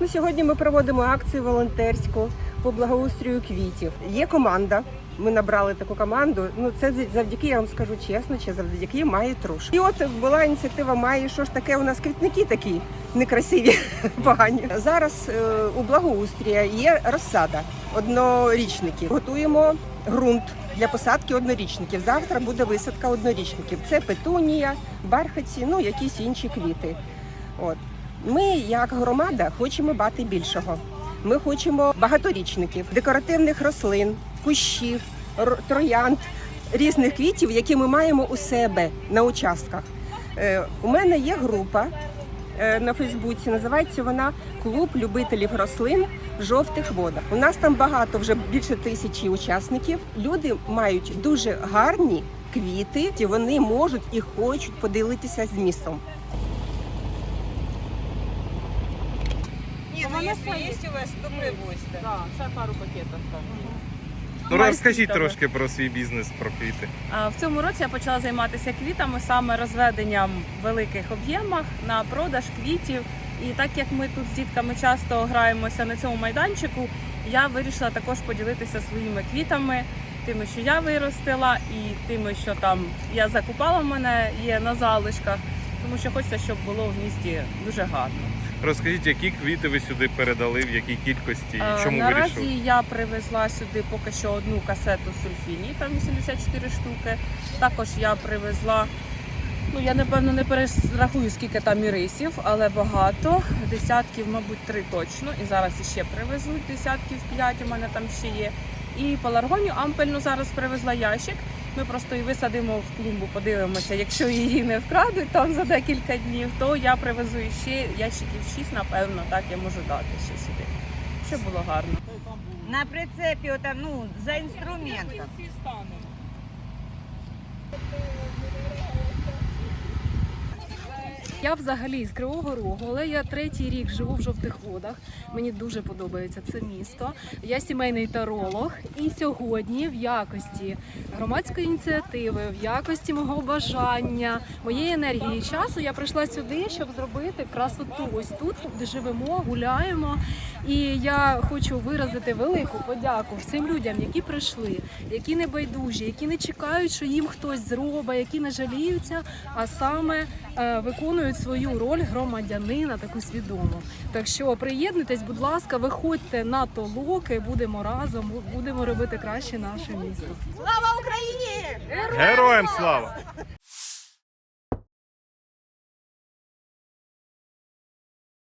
Ну, сьогодні ми проводимо акцію волонтерську по благоустрою квітів. Є команда. Ми набрали таку команду. Ну це завдяки, я вам скажу чесно, чи завдяки Маї Труш. І от була ініціатива Маї, що ж таке у нас квітники такі некрасиві, погані. Зараз е, у благоустрія є розсада однорічників. Готуємо ґрунт для посадки однорічників. Завтра буде висадка однорічників. Це петунія, бархаці, ну якісь інші квіти. От ми, як громада, хочемо бати більшого. Ми хочемо багаторічників, декоративних рослин, кущів, троянд, різних квітів, які ми маємо у себе на участках. Е, у мене є група е, на Фейсбуці. Називається вона Клуб любителів рослин в жовтих водах. У нас там багато, вже більше тисячі учасників. Люди мають дуже гарні квіти, і вони можуть і хочуть поділитися з містом. Ні, ну якщо є у вас, то привозьте. Да, ще пару пакетів. Ну розкажіть трошки про свій бізнес, про квіти. А, В цьому році я почала займатися квітами, саме розведенням в великих об'ємах на продаж квітів. І так як ми тут з дітками часто граємося на цьому майданчику, я вирішила також поділитися своїми квітами, тими, що я виростила, і тими, що там я закупала в мене є на залишках, тому що хочеться, щоб було в місті дуже гарно. Розкажіть, які квіти ви сюди передали, в якій кількості Е, і чому Наразі вирішили? я привезла сюди поки що одну касету сульфіні, там 84 штуки. Також я привезла, ну я напевно не перерахую, скільки там ірисів, але багато. Десятків, мабуть, три точно. І зараз іще привезуть десятків п'ять. У мене там ще є. І пеларгонію ампельну зараз привезла ящик. Ми просто її висадимо в клумбу, подивимося. Якщо її не вкрадуть там за декілька днів, то я привезу ще ящиків 6, напевно, так я можу дати ще сюди. Щоб було гарно. На прицепі, отам, ну, за інструментом. Я взагалі з Кривого Рогу, але я третій рік живу в жовтих водах. Мені дуже подобається це місто. Я сімейний таролог. І сьогодні, в якості громадської ініціативи, в якості мого бажання, моєї енергії і часу, я прийшла сюди, щоб зробити красоту. Ось тут, живемо, гуляємо. І я хочу виразити велику подяку всім людям, які прийшли, які не байдужі, які не чекають, що їм хтось зробить, які не жаліються, а саме е, виконують свою роль громадянина, таку свідому. Так що приєднуйтесь, будь ласка, виходьте на толоки, будемо разом, будемо робити краще наше місто. Слава Україні! Героям слава!